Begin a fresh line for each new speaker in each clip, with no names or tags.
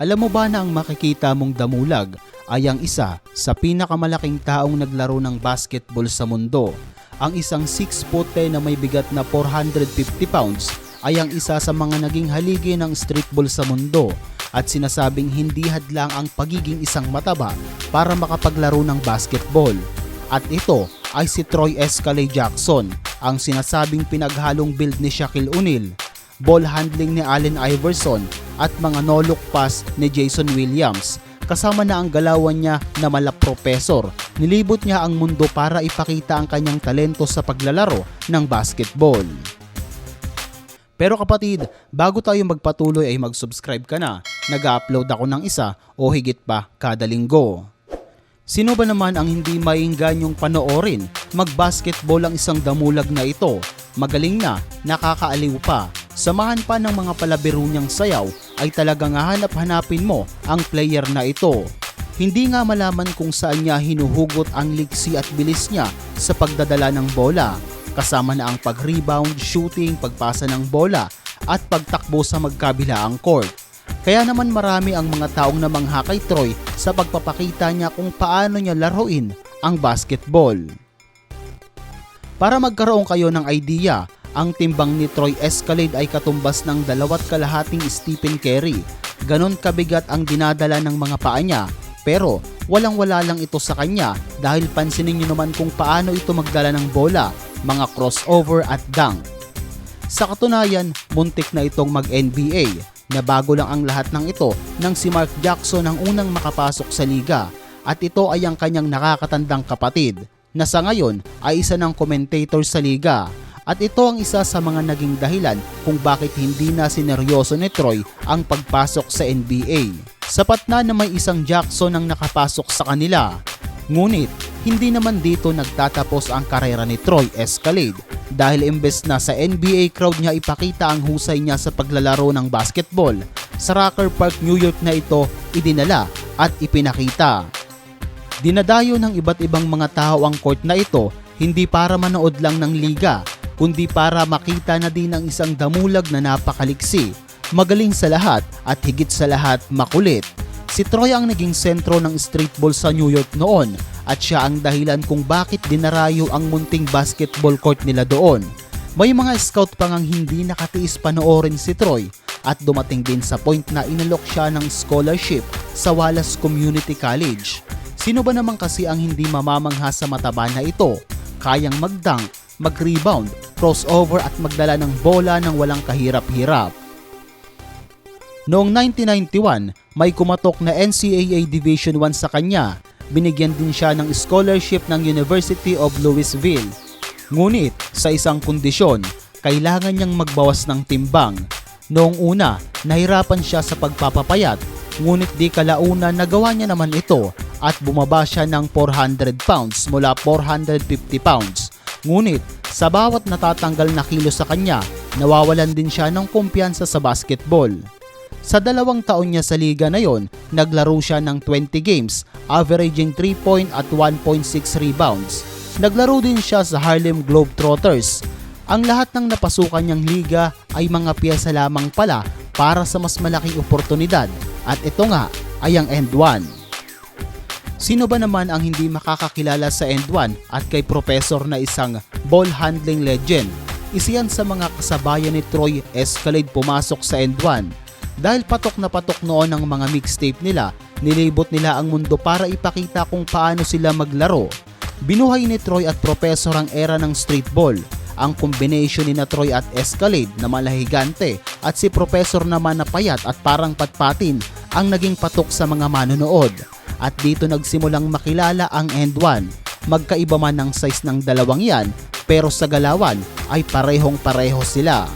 Alam mo ba na ang makikita mong damulag ay ang isa sa pinakamalaking taong naglaro ng basketball sa mundo? Ang isang 6 foot 10 na may bigat na 450 pounds ay ang isa sa mga naging haligi ng streetball sa mundo at sinasabing hindi hadlang ang pagiging isang mataba para makapaglaro ng basketball. At ito ay si Troy Escalay Jackson, ang sinasabing pinaghalong build ni Shaquille O'Neal, ball handling ni Allen Iverson at mga no-look pass ni Jason Williams. Kasama na ang galawan niya na mala professor, nilibot niya ang mundo para ipakita ang kanyang talento sa paglalaro ng basketball. Pero kapatid, bago tayo magpatuloy ay mag-subscribe ka na. Nag-upload ako ng isa o higit pa kada linggo. Sino ba naman ang hindi mainggan yung panoorin? Mag-basketball ang isang damulag na ito. Magaling na, nakakaaliw pa. Samahan pa ng mga palabiro niyang sayaw ay talagang hahanap-hanapin mo ang player na ito. Hindi nga malaman kung saan niya hinuhugot ang liksi at bilis niya sa pagdadala ng bola. Kasama na ang pag-rebound, shooting, pagpasa ng bola at pagtakbo sa magkabilaang court. Kaya naman marami ang mga taong namangha kay Troy sa pagpapakita niya kung paano niya laruin ang basketball. Para magkaroon kayo ng idea, ang timbang ni Troy Escalade ay katumbas ng dalawat kalahating Stephen Curry. Ganon kabigat ang dinadala ng mga paa niya pero walang wala lang ito sa kanya dahil pansinin niyo naman kung paano ito magdala ng bola, mga crossover at dunk. Sa katunayan, muntik na itong mag-NBA na bago lang ang lahat ng ito nang si Mark Jackson ang unang makapasok sa liga at ito ay ang kanyang nakakatandang kapatid na sa ngayon ay isa ng commentator sa liga at ito ang isa sa mga naging dahilan kung bakit hindi na sineryoso ni Troy ang pagpasok sa NBA. Sapat na na may isang Jackson ang nakapasok sa kanila. Ngunit, hindi naman dito nagtatapos ang karera ni Troy Escalade dahil imbes na sa NBA crowd niya ipakita ang husay niya sa paglalaro ng basketball, sa Rocker Park, New York na ito idinala at ipinakita. Dinadayo ng iba't ibang mga tao ang court na ito hindi para manood lang ng liga, kundi para makita na din ang isang damulag na napakaliksi, magaling sa lahat at higit sa lahat makulit. Si Troy ang naging sentro ng streetball sa New York noon at siya ang dahilan kung bakit dinarayo ang munting basketball court nila doon. May mga scout pa ngang hindi nakatiis panoorin si Troy at dumating din sa point na inalok siya ng scholarship sa Wallace Community College. Sino ba naman kasi ang hindi mamamangha sa mataba na ito? Kayang mag-dunk, mag-rebound, crossover at magdala ng bola ng walang kahirap-hirap. Noong 1991, may kumatok na NCAA Division 1 sa kanya. Binigyan din siya ng scholarship ng University of Louisville. Ngunit sa isang kondisyon, kailangan niyang magbawas ng timbang. Noong una, nahirapan siya sa pagpapapayat, ngunit di kalauna nagawa niya naman ito at bumaba siya ng 400 pounds mula 450 pounds. Ngunit sa bawat natatanggal na kilo sa kanya, nawawalan din siya ng kumpiyansa sa basketball. Sa dalawang taon niya sa liga na yon, naglaro siya ng 20 games, averaging 3 point at 1.6 rebounds. Naglaro din siya sa Harlem Globetrotters. Ang lahat ng napasukan niyang liga ay mga piyesa lamang pala para sa mas malaking oportunidad at ito nga ay ang End 1. Sino ba naman ang hindi makakakilala sa End 1 at kay professor na isang ball handling legend? Isa yan sa mga kasabayan ni Troy Escalade pumasok sa End 1 dahil patok na patok noon ang mga mixtape nila, nilibot nila ang mundo para ipakita kung paano sila maglaro. Binuhay ni Troy at Professor ang era ng streetball. Ang combination ni na Troy at Escalade na malahigante at si Professor naman na payat at parang patpatin ang naging patok sa mga manonood. At dito nagsimulang makilala ang End 1. Magkaiba man ang size ng dalawang yan pero sa galawan ay parehong pareho sila.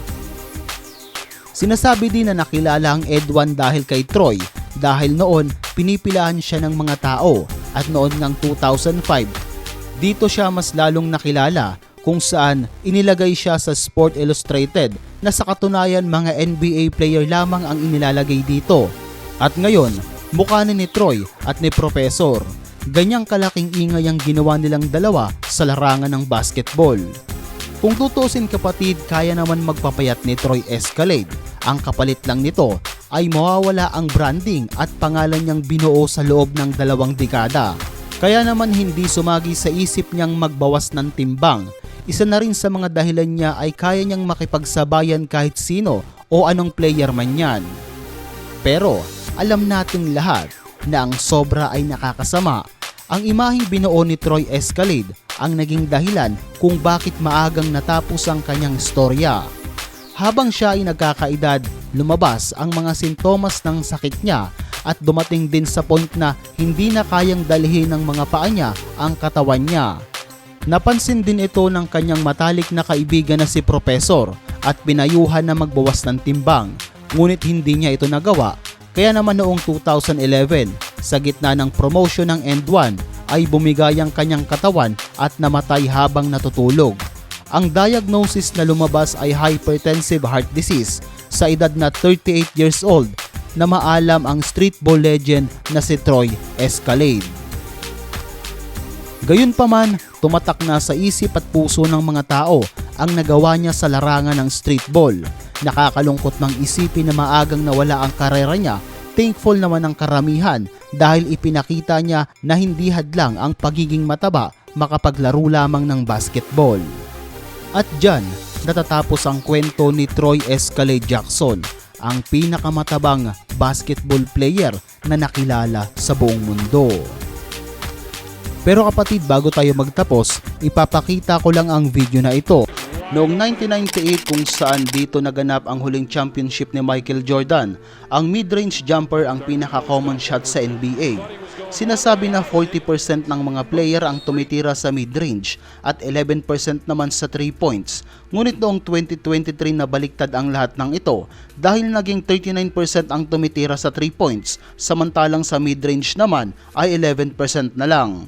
Sinasabi din na nakilala ang Ed1 dahil kay Troy dahil noon pinipilahan siya ng mga tao at noon ng 2005 dito siya mas lalong nakilala kung saan inilagay siya sa Sport Illustrated na sa katunayan mga NBA player lamang ang inilalagay dito. At ngayon, mukha na ni Troy at ni Professor. Ganyang kalaking ingay ang ginawa nilang dalawa sa larangan ng basketball. Kung tutusin kapatid, kaya naman magpapayat ni Troy Escalade. Ang kapalit lang nito ay mawawala ang branding at pangalan niyang binuo sa loob ng dalawang dekada. Kaya naman hindi sumagi sa isip niyang magbawas ng timbang. Isa na rin sa mga dahilan niya ay kaya niyang makipagsabayan kahit sino o anong player man yan. Pero alam nating lahat na ang sobra ay nakakasama. Ang imaheng binuo ni Troy Escalade ang naging dahilan kung bakit maagang natapos ang kanyang istorya. Habang siya ay nagkakaedad, lumabas ang mga sintomas ng sakit niya at dumating din sa point na hindi na kayang dalhin ng mga paa niya ang katawan niya. Napansin din ito ng kanyang matalik na kaibigan na si Professor at pinayuhan na magbawas ng timbang. Ngunit hindi niya ito nagawa kaya naman noong 2011 sa gitna ng promotion ng End 1 ay bumigay ang kanyang katawan at namatay habang natutulog. Ang diagnosis na lumabas ay hypertensive heart disease sa edad na 38 years old na maalam ang streetball legend na si Troy Escalade. Gayunpaman, tumatak na sa isip at puso ng mga tao ang nagawa niya sa larangan ng streetball. Nakakalungkot mang isipin na maagang nawala ang karera niya, thankful naman ang karamihan dahil ipinakita niya na hindi hadlang ang pagiging mataba makapaglaro lamang ng basketball. At dyan, natatapos ang kwento ni Troy Escalade Jackson, ang pinakamatabang basketball player na nakilala sa buong mundo. Pero kapatid, bago tayo magtapos, ipapakita ko lang ang video na ito. Noong 1998 kung saan dito naganap ang huling championship ni Michael Jordan, ang mid-range jumper ang pinaka-common shot sa NBA. Sinasabi na 40% ng mga player ang tumitira sa mid-range at 11% naman sa 3 points. Ngunit noong 2023 na baliktad ang lahat ng ito dahil naging 39% ang tumitira sa 3 points samantalang sa mid-range naman ay 11% na lang.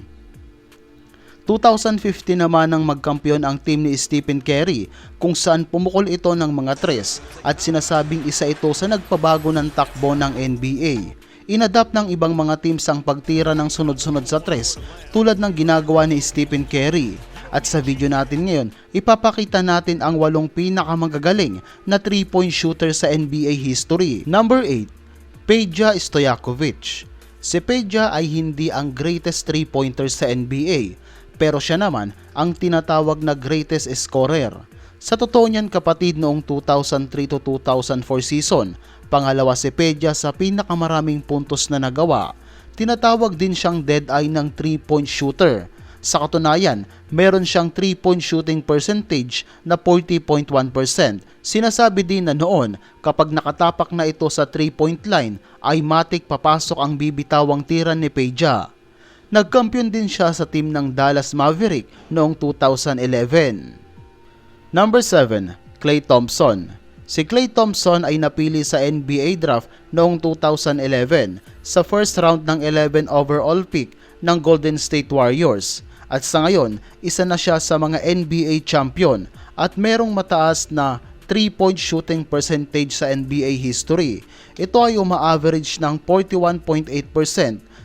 2015 naman nang magkampiyon ang team ni Stephen Curry kung saan pumukol ito ng mga tres at sinasabing isa ito sa nagpabago ng takbo ng NBA. Inadapt ng ibang mga teams ang pagtira ng sunod-sunod sa tres tulad ng ginagawa ni Stephen Curry. At sa video natin ngayon, ipapakita natin ang walong pinakamagagaling na 3-point shooter sa NBA history. Number 8, Peja Stojakovic. Si Peja ay hindi ang greatest 3-pointer sa NBA, pero siya naman ang tinatawag na greatest scorer. Sa totoo niyan kapatid noong 2003 to 2004 season, pangalawa si Peja sa pinakamaraming puntos na nagawa. Tinatawag din siyang dead eye ng 3-point shooter. Sa katunayan, meron siyang 3-point shooting percentage na 40.1%. Sinasabi din na noon, kapag nakatapak na ito sa 3-point line, ay matik papasok ang bibitawang tira ni Peja. Nagkampiyon din siya sa team ng Dallas Maverick noong 2011. Number 7, Klay Thompson. Si Klay Thompson ay napili sa NBA draft noong 2011 sa first round ng 11 overall pick ng Golden State Warriors at sa ngayon isa na siya sa mga NBA champion at merong mataas na 3-point shooting percentage sa NBA history. Ito ay uma-average ng 41.8%.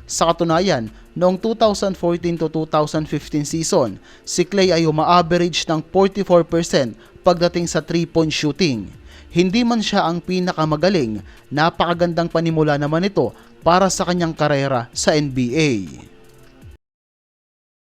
Sa katunayan, noong 2014 to 2015 season, si Clay ay uma-average ng 44% pagdating sa 3-point shooting. Hindi man siya ang pinakamagaling, napakagandang panimula naman ito para sa kanyang karera sa NBA.